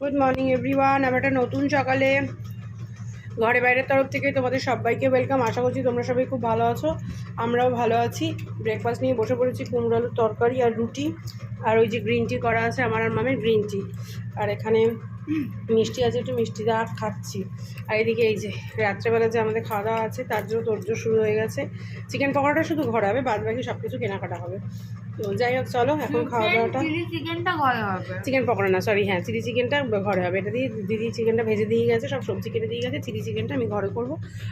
Good morning everyone আমার একটা নতুন সকালে ঘরে বাইরের তরফ থেকে তোমাদের সবাইকে ওয়েলকাম আশা করছি তোমরা সবাই খুব ভালো আছো। আমরাও ভালো আছি। ব্রেকফাস্ট নিয়ে বসে পড়েছি কুমড়ো আলুর তরকারি আর রুটি। আর ওই যে গ্রিন টি করা আছে আমার আর মামের গ্রিন টি আর এখানে মিষ্টি আছে, একটু মিষ্টি দেওয়া খাচ্ছি। আর এদিকে এই যে রাত্রেবেলা যে আমাদের খাওয়া দাওয়া আছে, তার জন্য তোরজোর শুরু হয়ে গেছে। চিকেন পকোড়াটা শুধু ঘরে হবে বাদ বাকি সব কিছু কেনাকাটা হবে। তো যাই হোক চলো এখন খাওয়া দাওয়াটা। চিকেনটা ঘরে হবে। চিকেন পকোড়া না সরি হ্যাঁ চিলি চিকেনটা ঘরে হবে। এটা দিয়ে দিদি চিকেনটা ভেজে দিয়ে গেছে সব সবজি কেটে দিয়ে গেছে চিলি চিকেনটা আমি ঘরে করব।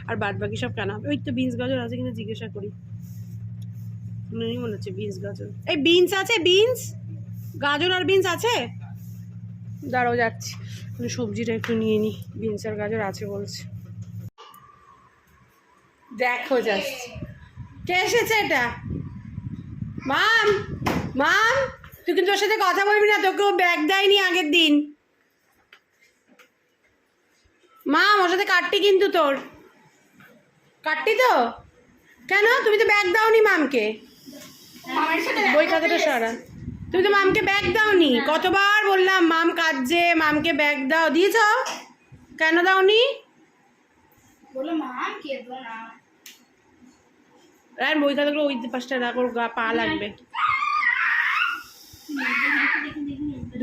আর বাদ বাকি সব কেনা হবে। ওই তো বিনস গাজর আছে কিনা জিজ্ঞাসা করি। নেই মনে হচ্ছে বিনস গাজর। এই বিনস আছে বিনস গাজর আর বিনস আছে? দাঁড়াও যাচ্ছি। সবজিটা একটু নিয়ে নিই বিনস আর গাজর আছে বলছে। দেখো যাচ্ছি কে এসেছে এটা? মাম মাম তুই কিন্তু ওর সাথে কথা বলবি না তোকেও ব্যাগ দেয়নি আগের দিন। মাম ওর সাথে কাটটি কিন্তু তোর। কাটটি তো? কেন? তুমি তো ব্যাগ দাওনি মামকে বই খাতাটা সারা। তুমি তো মামকে ব্যাগ দাওনি। কতবার বললাম মাম কাঁদছে মামকে ব্যাগ দাও। দিয়েছ? কেন দাওনি? বলো মা কে না। আর বই খাতাগুলো ওই পাশটা রাখো ওর গা পা লাগবে।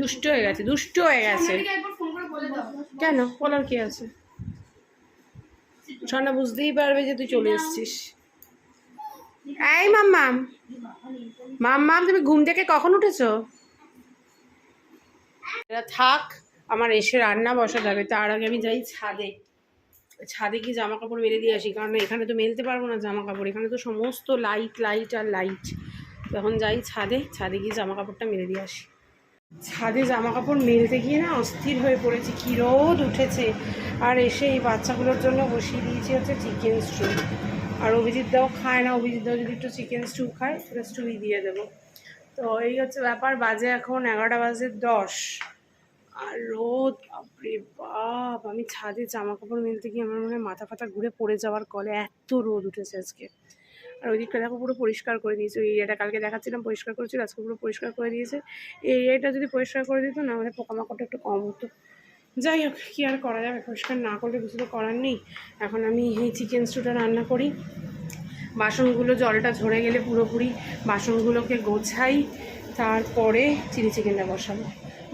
দুষ্ট হয়ে গেছে, দুষ্ট হয়ে গেছে। কেন? বলার কি আছে? ছনা বুঝতেই পারবে যে তুই চলে এসছিস। এই মাম্মাম মাম্মাম, তুমি ঘুম থেকে কখন উঠেছো? থাক, আমার এসে রান্না বসা যাবে তার আগে আমি যাই ছাদে। ছাদে কি জামা কাপড় মেলে দিয়ে আসি। কারণ এখানে তো মেলতে পারব না জামা কাপড় এখানে তো সমস্ত লাইট লাইট আর লাইট তখন যাই ছাদে ছাদে গিয়ে জামা কাপড়টা মেলে দিয়ে আসি। ছাদে জামা কাপড় মেলতে গিয়ে না অস্থির হয়ে পড়েছি, কী রোদ উঠেছে। আর এসে এই বাচ্চাগুলোর জন্য বসিয়ে দিয়েছি হচ্ছে চিকেন স্টু আর অভিজিৎ দাও খায় না, অভিজিৎ দাও যদি একটু চিকেন স্টু খায়, সেটা স্টুই দিয়ে দেবো। তো এই হচ্ছে ব্যাপার, বাজে এখন এগারোটা বাজে দশ। আর রোদ, বাপরে বাপ, আমি ছাদে জামা কাপড় মেলতে গিয়ে আমার মনে হয় মাথা ফাথা ঘুরে পড়ে যাওয়ার কলে এত রোদ উঠেছে আজকে। আর ওই দিকটা দেখো পুরো পরিষ্কার করে দিয়েছে, ওই এরিয়াটা কালকে দেখাচ্ছিলাম পরিষ্কার করেছিল, আজকে পুরো পরিষ্কার করে দিয়েছে। এই এরিয়াটা যদি পরিষ্কার করে দিত, না আমাদের পোকামাকড়টা একটু কম হতো। যাই হোক, কী আর করা যাবে? পরিষ্কার না করলে কিছু তো করার নেই। এখন আমি এই চিকেন স্টুটা রান্না করি। বাসনগুলো জলটা ঝরে গেলে পুরোপুরি বাসনগুলোকে গোছাই, তারপরে চিলি চিকেনটা বসাবো।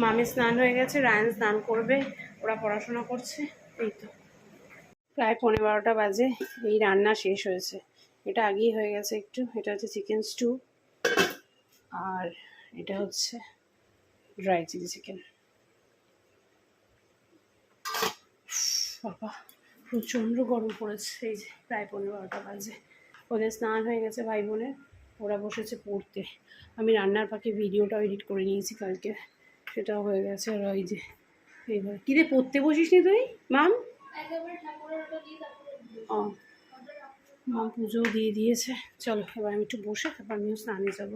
মামি স্নান হয়ে গেছে, রায়ন স্নান করবে, ওরা পড়াশোনা করছে, এই তো। প্রায় পনেরো বারোটা বাজে, এই রান্না শেষ হয়েছে। এটা আগেই হয়ে গেছে একটু, এটা হচ্ছে চিকেন স্টু, আর এটা হচ্ছে ড্রাই চিলি চিকেন। বাবা, প্রচণ্ড গরম পড়েছে, এই যে প্রায় পনেরো বারোটা বাজে। ওদের স্নান হয়ে গেছে ভাই বোনের, ওরা বসেছে পড়তে। আমি রান্নার পাখি ভিডিওটাও এডিট করে নিয়েছি কালকে। সেটাও হয়ে গেছে, আর ওই যে, এইবার। কী রে পড়তে বসিস নি তুই? মাম? ও, মা পুজোও দিয়ে দিয়েছে। চলো, এবার আমি একটু বসে তারপর আমিও স্নানে যাব।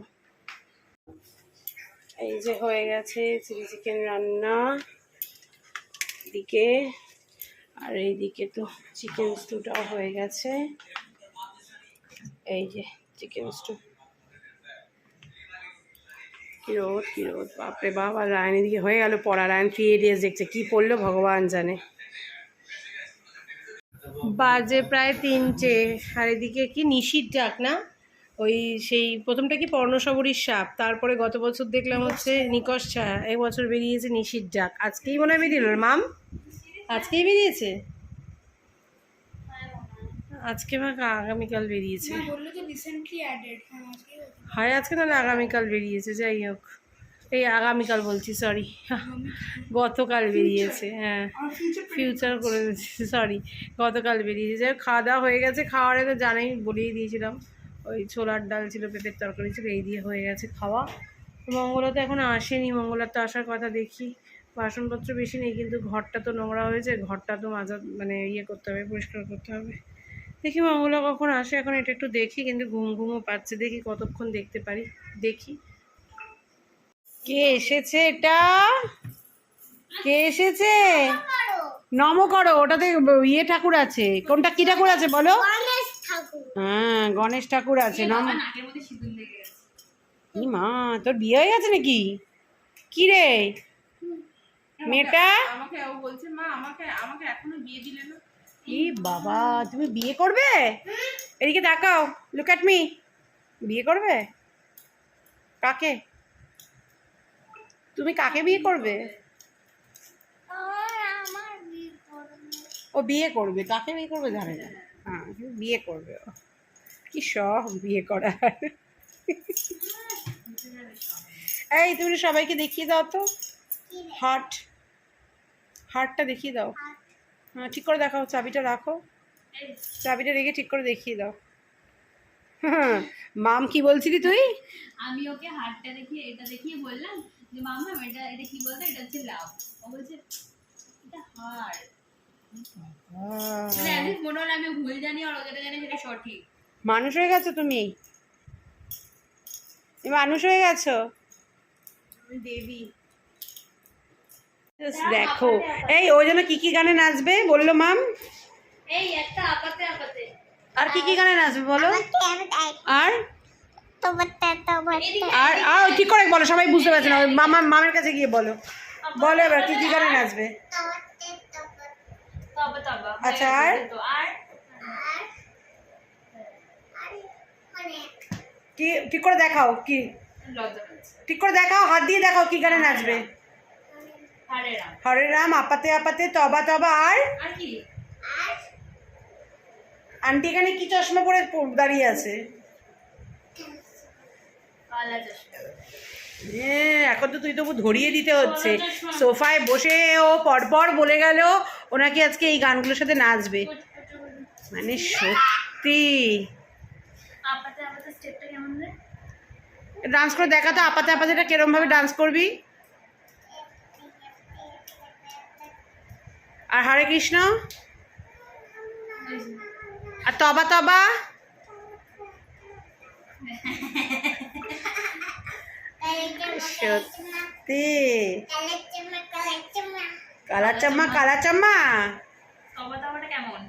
এই যে হয়ে গেছে চিলি চিকেন রান্না। এদিকে আর এইদিকে তো চিকেন স্টুটাও হয়ে গেছে। এই যে, চিকেন স্টু কি রোদ কি রোদ বাপরে বাপ, আর রায়ন এদিকে হয়ে গেল পড়া। রায়ন থ্রি এডিয়াস দেখছে, কি পড়ল ভগবান জানে। বাজে প্রায় তিনটে। আর এদিকে কি নিশির ডাক না? ওই সেই প্রথমটা কি পর্ণসবরীর সাপ? তারপরে গত বছর দেখলাম হচ্ছে নিকশ ছায়া। এই বছর বেরিয়েছে নিশির ডাক। আজকেই মনে হয় বেরিয়েল মাম, আজকেই বেরিয়েছে? আজকে বা আগামীকাল বেরিয়েছে। হ্যাঁ আজকে হয় আজকে তাহলে আগামীকাল বেরিয়েছে যাই হোক। এই আগামীকাল বলছি সরি গতকাল বেরিয়েছে হ্যাঁ। ফিউচার করে সরি গতকাল বেরিয়েছে। যাই খাওয়া দাওয়া হয়ে গেছে খাওয়ারে তো জানাই বলেই দিয়েছিলাম। ওই ছোলার ডাল ছিল পেঁপের তরকারি ছিল এই দিয়ে হয়ে গেছে খাওয়া। মঙ্গলা তো এখন আসেনি মঙ্গলার তো আসার কথা দেখি। বাসনপত্র বেশি নেই কিন্তু ঘরটা তো নোংরা হয়েছে ঘরটা তো মাজা মানে ইয়ে করতে হবে পরিষ্কার করতে হবে। দেখি মঙ্গলা কখন আসে? এখন এটা একটু দেখি কিন্তু ঘুম ঘুমও পাচ্ছে। দেখি কতক্ষণ দেখতে পারি। দেখি। কে এসেছে এটা? কে এসেছে? নম করো ওটাতে ইয়ে ঠাকুর আছে। কোনটা? কি ঠাকুর আছে বলো? হ্যাঁ গণেশ ঠাকুর আছে। নম ই মা তোর বিয়ে হয়ে গেছে নাকি? কি রে? মেয়েটা? আমাকে ও বলছে মা আমাকে আমাকে এখনও বিয়ে দিলে না? ই বাবা তুমি বিয়ে করবে? এদিকে তাকাও লুক অ্যাট মি বিয়ে করবে? কাকে? তুমি কাকে বিয়ে করবে? ও বিয়ে করবে কাকে বিয়ে করবে জানে না। হ্যাঁ বিয়ে করবে কি শখ বিয়ে করার। এই তুমি সবাইকে দেখিয়ে দাও তো। হার্ট হার্টটা দেখিয়ে দাও। ঠিক করে দেখাও চাবিটা রাখো। চাবিটা রেখে ঠিক করে দেখিয়ে দাও। হ্যাঁ মাম কি বলছিলি তুই? আমি ওকে হাতটা দেখিয়ে এটা দেখিয়ে বললাম যে মামা এটা এটা কি বলতো? এটা হচ্ছে লাভ ও বলছে এটা হার মানে if মনে হলো আমি ভুল জানি আর ও যেটা জানি সেটা সঠিক। মানুষ হয়ে গেছো তুমি? তুমি মানুষ হয়ে গেছো? দেবী। দেখো। এই ও যেন কি কি গানে নাচবে? বলল মাম। এই একটা আপাতে আপাতে। আর কি কি গানে নাচবে বলো? আর? আর আর ওই ঠিক করে বলো সবাই বুঝতে পারছে না। ওই মামা মামের কাছে গিয়ে বলো। বলো এবার কি কি গানে নাচবে? আচ্ছা, আর? তো। কি ঠিক করে দেখাও কি? ঠিক করে দেখাও হাত দিয়ে দেখাও কি গানে নাচবে। হারে রাম। হরে রাম আপাতে আপাতে তবা তবা আর? আন্টি এখানে কি চশমা পরে দাঁড়িয়ে আছে? কালা এখন তো তুই তবু ধরিয়ে দিতে হচ্ছে। সোফায় বসে ও পরপর বলে গেল ওনাকে আজকে এই গানগুলোর সাথে নাচবে। মানে সত্যি। আপাতে আপাতে স্টেপটা কেমন রে? ডান্স করে দেখা তো আপাতে আপাতে এটা কিরম ভাবে ডান্স করবি? আর হরে কৃষ্ণ? আর তবা তবা? সত্যি। কালা চাম্মা কালা চাম্মা কেমন?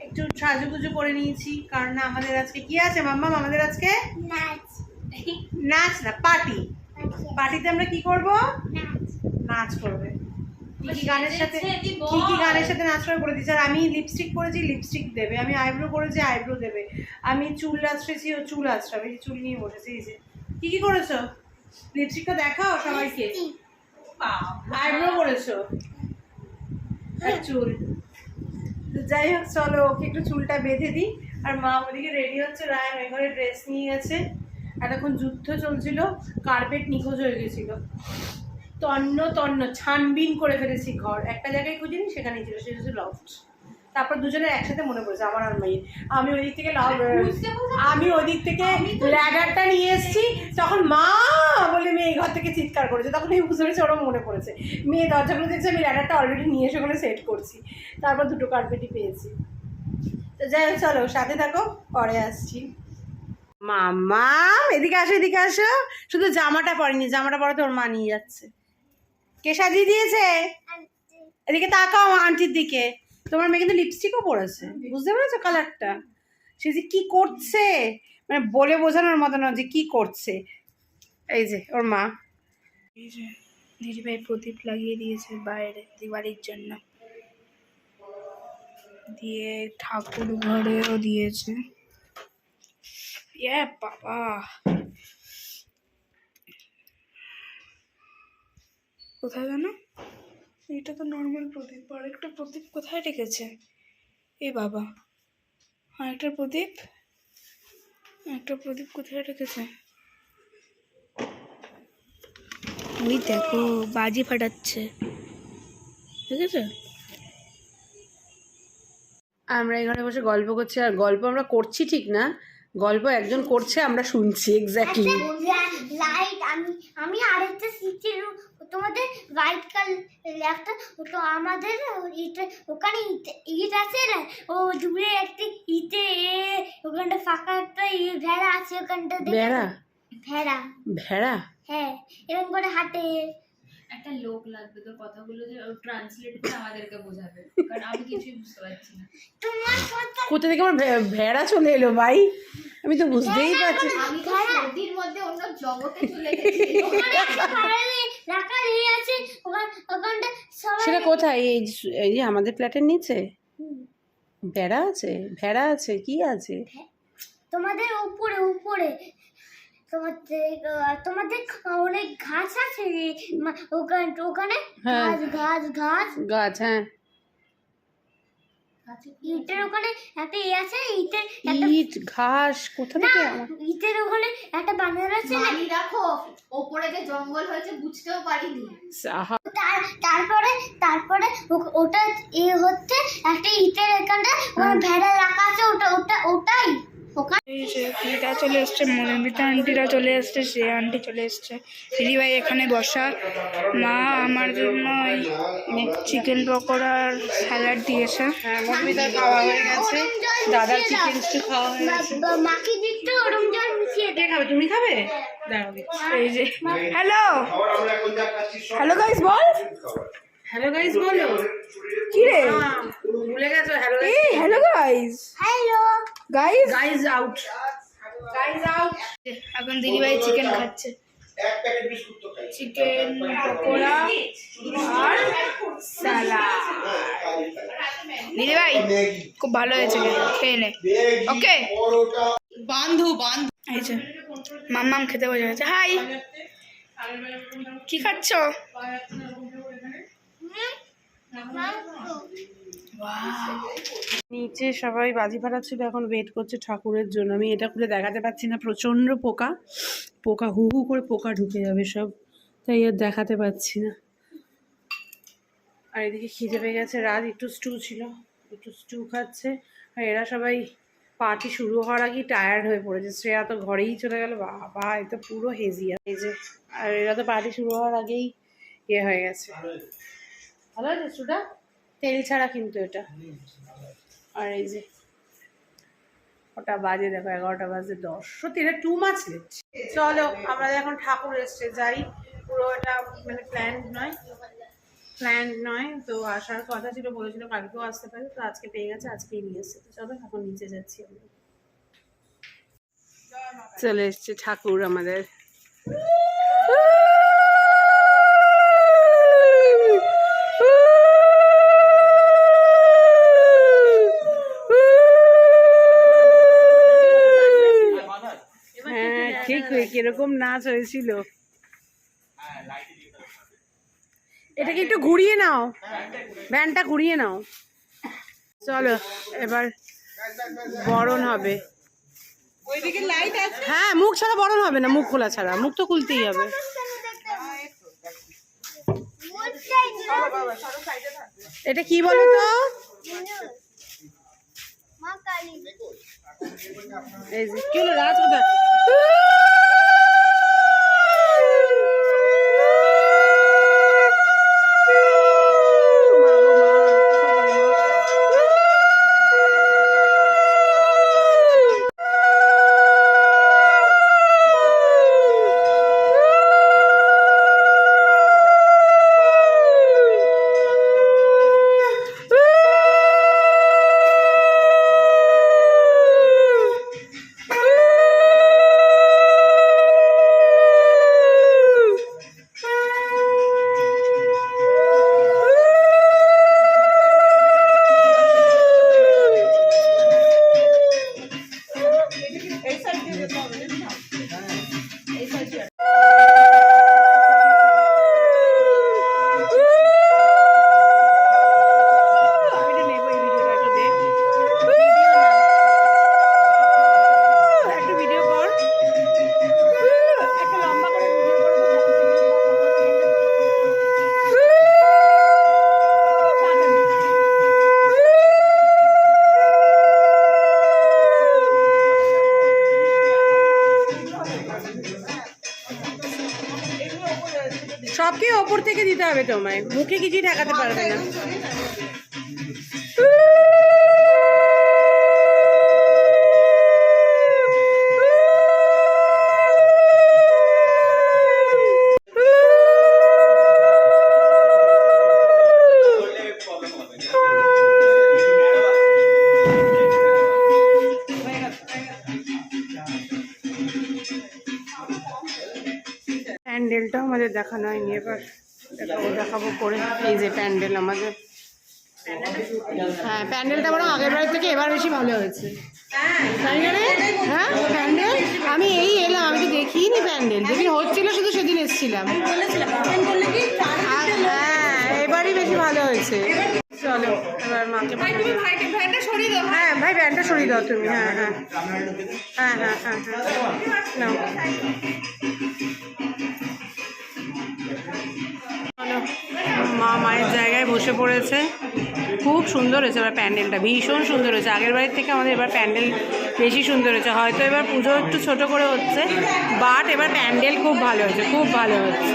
একটু সাজুগুজু করে নিয়েছি কারণ আমাদের আজকে কি আছে মাম্মাম আমাদের আজকে? নাচ। না পার্টি। পার্টিতে আমরা কি করব? নাচ করবে। কি কি গানের সাথে কি কি গানের সাথে নাচ করে দিচ্ছে আর আমি লিপস্টিক করেছি লিপস্টিক দেবে। আমি আইব্রো করেছি আইব্রো দেবে। আমি চুল আঁচড়েছি ও চুল যে চুল নিয়ে বসেছি এই যে। কি কি করেছ? লিপস্টিকটা দেখাও সবাইকে। আইব্রো করেছ? আর চুল। তো যাই হোক চলো ওকে একটু চুলটা বেঁধে দিই। আর মা ওদিকে রেডি হচ্ছে রায় ওই ঘরে ড্রেস নিয়ে গেছে। এতক্ষণ যুদ্ধ চলছিল কার্পেট নিখোঁজ হয়ে গেছিল। তন্ন তন্ন ছানবিন করে ফেলেছি ঘর। একটা জায়গায় খুঁজিনি সেখানেই ছিল সেটা হচ্ছে লফট তারপর দুজনে একসাথে মনে পড়েছে আমার আর মেয়ের আমি ওই দিক থেকে আমি ওই দিক থেকে ল্যাডারটা নিয়ে এসেছি তখন মা বলে মেয়ে ঘর থেকে চিৎকার করেছে। তখন এই বুঝতে পেরেছি মনে পড়েছে। মেয়ে দরজাগুলো দেখছে আমি ল্যাডারটা অলরেডি নিয়ে এসে ওখানে সেট করছি। তারপর দুটো কার্পেটই পেয়েছি। তো যাই হোক চলো সাথে থাকো পরে আসছি। মামা এদিকে আসো এদিকে আসো। শুধু জামাটা পরেনি জামাটা পরে তোর মা নিয়ে যাচ্ছে। কে সাজিয়ে দিয়েছে এদিকে তাকাও আন্টির দিকে। তোমার মেয়ে কিন্তু লিপস্টিকও পরেছে। বুঝতে পেরেছ কালারটা সে যে কি করছে? মানে বলে বোঝানোর মতো না যে কি করছে। এই যে ওর মা। এই যে দিদিভাই প্রদীপ লাগিয়ে দিয়েছে বাইরে দিওয়ালির জন্য। দিয়ে ঠাকুর ঘরেও দিয়েছে। ইয়ে বাবা! কোথায় জানো? এটা তো নর্মাল প্রদীপ। আর একটা প্রদীপ কোথায় রেখেছে? এ বাবা। আর একটা প্রদীপ? একটা প্রদীপ কোথায় রেখেছে? ওই দেখো বাজি ফাটাচ্ছে। ঠিক আছে আমরা এখানে বসে গল্প করছি আর গল্প আমরা করছি ঠিক না? গল্প একজন করছে আমরা শুনছি এক্স্যাক্টলি লাইট আমি আমি আরেকটা সিটের তোমাদের হোয়াইট কালার একটা তো আমাদের ইটে ওখানে ইট ইট আছে না? ও দূরে একটি ইটে ওখানটা ফাঁকা একটা ভেড়া আছে ওখানটা ভেড়া? ভেড়া। ভেড়া? হ্যাঁ এরকম করে হাঁটে। একটা লোক লাগবে তোর কথাগুলো যে ট্রান্সলেট করে আমাদেরকে বোঝাবে। কারণ আমি কিছুই বুঝতে পারছি না। কোথা থেকে আমার ভেড়া চলে এলো ভাই? আমি তো বুঝতেই পারছি আমি তো সর্দির মধ্যে অন্য জগতে চলে গেছি। সেটা কোথায়? এই যে- এই যে আমাদের ফ্ল্যাটের নিচে? ভেড়া আছে? ভেড়া আছে? কি আছে? তোমাদের উপরে উপরে। তোমাদের তোমাদের অনেক ঘাস আছে ওখানে ওখানে হ্যাঁ। ঘাস ঘাস ঘাস গাছ হ্যাঁ। ইটের ওখানে একটা ইয়ে আছে ইটের ইট ঘাস কোথা থেকে ইটের ওখানে একটা বানর আছে মানি রাখো ওপরে যে জঙ্গল হয়েছে বুঝতেও পারিনি। তার তারপরে তারপরে ওটা এ হচ্ছে একটা ইটের এখানটা ভেড়া রাখা আছে ওটা ওটা ওটাই। চলে এসছে মনোমিতা আন্টিরা চলে এসছে সে আন্টি চলে এসছে। দিদি ভাই এখানে বসা। মা আমার জন্য চিকেন পকোড়ার স্যালাড দিয়েছে। হ্যাঁ খাওয়া হয়ে গেছে। দাদার চিকেন স্টু খাওয়া হয়ে গেছে। মাকে দিতে ওরম জল মিশিয়ে কে খাবে? তুমি খাবে? দাঁড়াও এই যে হ্যালো! হ্যালো গাইস বল। হ্যালো গাইস বলো। কি রে? ভুলে গেছো হ্যালো এই hello guys hello guys guys out guys out এখন দিদি ভাই চিকেন খাচ্ছে। চিকেন পকোড়া আর স্যালাড দিদি ভাই খুব ভালো হয়েছে খেয়ে নে। ওকে বান্ধু বান্ধু। এই যে মাম্মাম খেতে বসে গেছে। হাই কি খাচ্ছ? নিচে সবাই বাজি ফাটাচ্ছিল এখন ওয়েট করছে ঠাকুরের জন্য। আমি এটা খুলে দেখাতে পাচ্ছি না, প্রচণ্ড পোকা। পোকা হু হু করে পোকা ঢুকে যাবে সব, তাই আর দেখাতে পাচ্ছি না। আর এদিকে খিদে পেয়ে গেছে রাত একটু স্টু ছিল, একটু স্টু খাচ্ছে। আর এরা সবাই পার্টি শুরু হওয়ার আগেই টায়ার্ড হয়ে পড়েছে। শ্রেয়া তো ঘরেই চলে গেল, বাবা, এ তো পুরো হেজিয়া এই যে আর এরা তো পার্টি শুরু হওয়ার আগেই ইয়ে হয়ে গেছে। ভালো আছে স্টুটা তেল ছাড়া কিন্তু এটা। আর এই যে ওটা বাজে দেখো এগারোটা বাজে দশ। সত্যি এটা টু মাছ লেট চলো আমরা এখন ঠাকুর এসছে যাই। পুরো এটা মানে প্ল্যান নয়। প্ল্যান নয় তো আসার কথা ছিল বলেছিল কালকেও আসতে পারে তো আজকে পেয়ে গেছে আজকেই নিয়ে এসছে। তো চলো এখন নিচে যাচ্ছি আমরা। চলে এসছে ঠাকুর আমাদের। ঠিক কীরকম নাচ হয়েছিল? এটাকে একটু ঘুরিয়ে নাও। ভ্যানটা ঘুরিয়ে নাও। চলো, এবার বরণ হবে। হ্যাঁ মুখ ছাড়া বরণ হবে না, মুখ খোলা ছাড়া। মুখ তো খুলতেই হবে। এটা কি বলো তো এই যে কি হলো রাজ ওপর থেকে দিতে হবে তোমায়। মুখে কিছু ঠেকাতে পারবে না। আমাদের দেখানো হয়নি এবার। দেখাবো করে। এই যে প্যান্ডেল আমাদের। হ্যাঁ প্যান্ডেলটা বরং আগের বারের থেকে এবার বেশি ভালো হয়েছে। হ্যাঁ প্যান্ডেল? আমি এই এলাম আমি তো দেখিনি প্যান্ডেল। যেদিন হচ্ছিল শুধু সেদিন এসেছিলাম। হ্যাঁ এবারই বেশি ভালো হয়েছে। চলো এবার মাকে তুমি ভাই ভ্যানটা সরিয়ে দাও হ্যাঁ ভাই প্যান্টটা সরিয়ে দাও তুমি। হ্যাঁ হ্যাঁ। হ্যাঁ হ্যাঁ হ্যাঁ হ্যাঁ। মা মায়ের জায়গায় বসে পড়েছে। খুব সুন্দর হয়েছে এবার প্যান্ডেলটা, ভীষণ সুন্দর হয়েছে। আগের বাড়ির থেকে আমাদের এবার প্যান্ডেল বেশি সুন্দর হয়েছে। হয়তো এবার পুজো একটু ছোট করে হচ্ছে বাট এবার প্যান্ডেল খুব ভালো হয়েছে, খুব ভালো হচ্ছে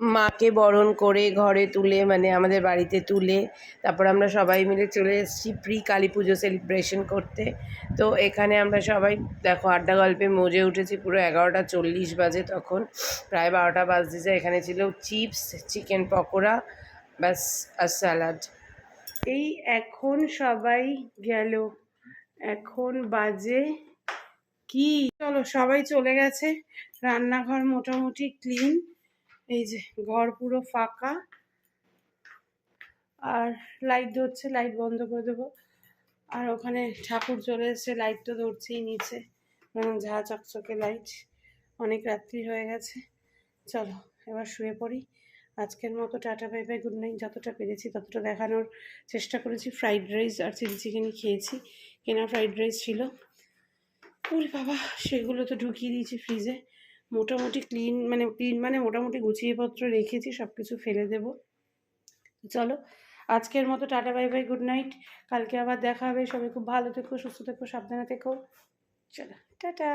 মাকে বরণ করে ঘরে তুলে মানে আমাদের বাড়িতে তুলে। তারপর আমরা সবাই মিলে চলে এসেছি প্রি কালী পুজো সেলিব্রেশন করতে। তো এখানে আমরা সবাই, দেখো আড্ডা গল্পে মজে উঠেছি, পুরো এগারোটা চল্লিশ বাজে তখন। প্রায় বারোটা বাজতেছে, এখানে ছিল চিপস চিকেন পকোড়া, ব্যাস, আর স্যালাড এই এখন সবাই গেল। এখন বাজে কি? চলো সবাই চলে গেছে। রান্নাঘর মোটামুটি ক্লিন এই যে ঘর পুরো ফাঁকা। আর লাইট ধরছে লাইট বন্ধ করে দেবো। আর ওখানে ঠাকুর চলে এসেছে লাইট তো ধরছেই নিচে। ঝা চকচকে লাইট অনেক রাত্রি হয়ে গেছে। চলো, এবার শুয়ে পড়ি। আজকের মতো tata bye bye good night যতটা পেরেছি ততটা দেখানোর চেষ্টা করেছি। ফ্রাইড রাইস আর চিলি চিকেনই খেয়েছি। কেনা ফ্রাইড রাইস ছিল। ওরে বাবা, সেগুলো তো ঢুকিয়ে দিয়েছি ফ্রিজে মোটামুটি ক্লিন মানে ক্লিন মানে মোটামুটি গুছিয়ে পত্র রেখেছি সব কিছু ফেলে দেব। চলো, আজকের মতো tata bye bye good night কালকে আবার দেখা হবে, সবাই খুব ভালো থেকো, সুস্থ থেকো, সাবধানে থেকো। চলো, টাটা।